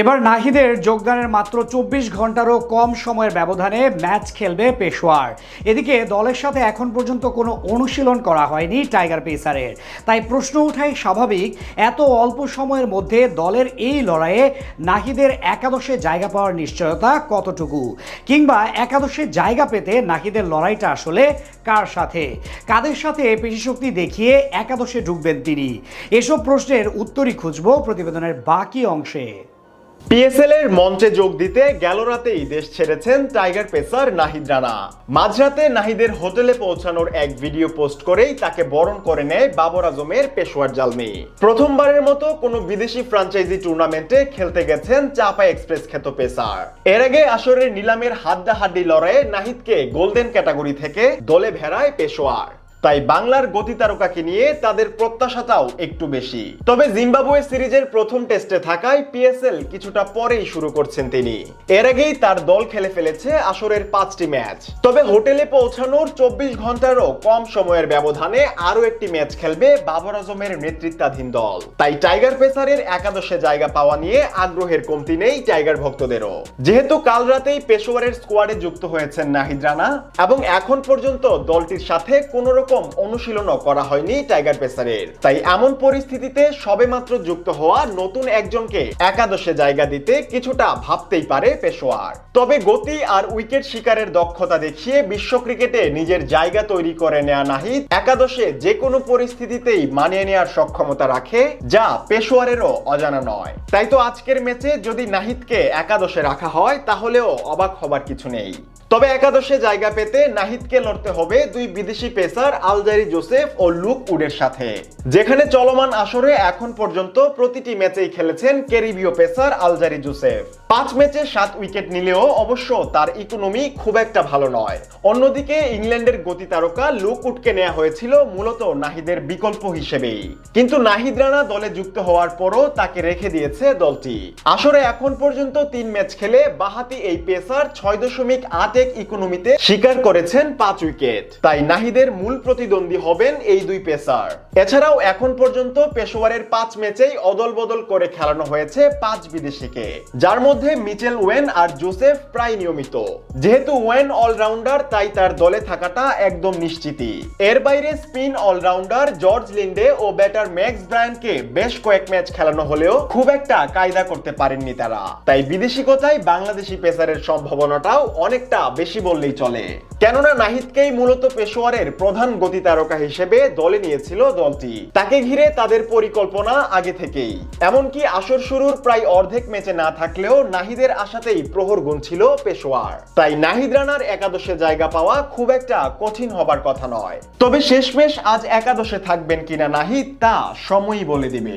এবার নাহিদের যোগদানের মাত্র চব্বিশ ঘন্টারও কম সময়ের ব্যবধানে ম্যাচ খেলবে পেশোয়ার। এদিকে দলের সাথে এখন পর্যন্ত কোনো অনুশীলন করা হয়নি টাইগার পেসারের। তাই প্রশ্ন ওঠাই স্বাভাবিক, এত অল্প সময়ের মধ্যে দলের এই লড়াইয়ে নাহিদের একাদশে জায়গা পাওয়ার নিশ্চয়তা কতটুকু? কিংবা একাদশে জায়গা পেতে নাহিদের লড়াইটা আসলে কার সাথে? কাদের সাথে পেশিশক্তি দেখিয়ে একাদশে ঢুকবেন তিনি? এসব প্রশ্নের উত্তরই খুঁজব প্রতিবেদনের বাকি অংশে। পিএসএল এর মঞ্চে যোগ দিতে গেল রাতেই দেশ ছেড়েছেন টাইগার পেসার নাহিদ রানা। মাঝরাতে নাহিদের হোটেলে পৌঁছানোর এক ভিডিও পোস্ট করেই তাকে বরণ করে নেয় বাবর আজমের পেশোয়ার জালমি। প্রথমবারের মতো কোনো বিদেশি ফ্রাঞ্চাইজি টুর্নামেন্টে খেলতে গেছেন চাপা এক্সপ্রেস খ্যাত পেসার। এর আগে আসরের নিলামের হাড্ডাহাড্ডি লড়াইয়ে নাহিদকে গোল্ডেন ক্যাটাগরি থেকে দলে ভেড়ায় পেশোয়ার। তাই বাংলার গতি তারকাকে নিয়ে তাদের প্রত্যাশাটাও একটু বেশি। তবে জিম্বাবুয়ে সিরিজের প্রথম টেস্টে থাকায় পিএসএল কিছুটা পরেই শুরু করছেন তিনি। এর আগেই তার দল খেলে ফেলেছে আসরের পাঁচটি ম্যাচ। তবে হোটেলে পৌঁছানোর চব্বিশ ঘন্টারও কম সময়ের ব্যবধানে আরও একটি ম্যাচ খেলবে বাবর আজমের নেতৃত্বাধীন দল। তাই টাইগার পেসারের একাদশে জায়গা পাওয়া নিয়ে আগ্রহের কমতি নেই টাইগার ভক্তদেরও। যেহেতু কাল রাতেই পেশোয়ারের স্কোয়াডে যুক্ত হয়েছেন নাহিদ রানা, এবং এখন পর্যন্ত দলটির সাথে কোন রকম অনুশীলনও করা হয়নি টাইগার পেসারের। তাই এমন পরিস্থিতিতে সবেমাত্র যুক্ত হওয়া নতুন একজনকে একাদশে জায়গা দিতে কিছুটা ভাবতেই পারে পেশোয়ার। তবে গতি আর উইকেট শিকারের দক্ষতা দেখিয়ে বিশ্ব ক্রিকেটে নিজের জায়গা তৈরি করে নেয়া নাহিদ একাদশে যে কোনো পরিস্থিতিতেই মানিয়ে নেওয়ার সক্ষমতা রাখে, যা পেশোয়ারেরও অজানা নয়। তাই তো আজকের ম্যাচে যদি নাহিদকে একাদশে রাখা হয়, তাহলেও অবাক হবার কিছু নেই। তবে একাদশে জায়গা পেতে নাহিদকে লড়তে হবে দুই বিদেশি পেসার আলজারি জোসেফ ও লুক উডের সাথে। যেখানে চলমান আসরে এখন পর্যন্ত প্রতিটি ম্যাচেই খেলেছেন ক্যারিবীয় পেসার আলজারি জোসেফ। পাঁচ ম্যাচে সাত উইকেট নিলেও অবশ্য তার ইকোনমি খুব একটা ভালো নয়। অন্যদিকে ইংল্যান্ডের গতি তারকা লুক উডকে নেওয়া হয়েছিল মূলত নাহিদের বিকল্প হিসেবেই। কিন্তু নাহিদ রানা দলে যুক্ত হওয়ার পরও তাকে রেখে দিয়েছে দলটি। আসরে এখন পর্যন্ত তিন ম্যাচ খেলে বাহাতি এই পেসার ছয় দশমিক আট এক ইকোনমিতে স্বীকার করেছেন পাঁচ উইকেট। তাই নাহিদের মূল প্রতিদ্বন্দ্বী হবেন এই দুই পেসার। এছাড়াও এখন পর্যন্ত পেশোয়ারের পাঁচ ম্যাচেই অদল বদল করে খেলানো হয়েছে পাঁচ বিদেশিকে। যার মধ্যে মিচেল ওয়েন আর জোসেফ প্রায় নিয়মিত। যেহেতু ওয়েন অলরাউন্ডার, তাই তার দলে থাকাটা একদম নিশ্চিতই। এর বাইরে স্পিন অলরাউন্ডার জর্জ লিন্ডে ও ব্যাটার ম্যাক্স ব্রায়ানকে বেশ কয়েক ম্যাচ খেলানো হলেও খুব একটা কায়দা করতে পারেননি তারা। তাই বিদেশি বিদেশিকতায় বাংলাদেশি পেসারের সম্ভাবনাটাও অনেকটা বেশি বললেই চলে। কেননা নাহিদকেই মূলত পেশোয়ারের প্রধান গতি তারকা হিসেবে দলে নিয়েছিল দলটি। তাকে ঘিরে তাদের পরিকল্পনা আগে থেকেই। এমনকি আসর শুরুর প্রায় অর্ধেক ম্যাচে না থাকলেও নাহিদের আসাতেই প্রহর গুনছিল পেশোয়ার। তাই নাহিদ রানার একাদশে জায়গা পাওয়া খুব একটা কঠিন হবার কথা নয়। তবে শেষমেশ আজ একাদশে থাকবেন কিনা নাহিদ তা সময়ই বলে দিবে।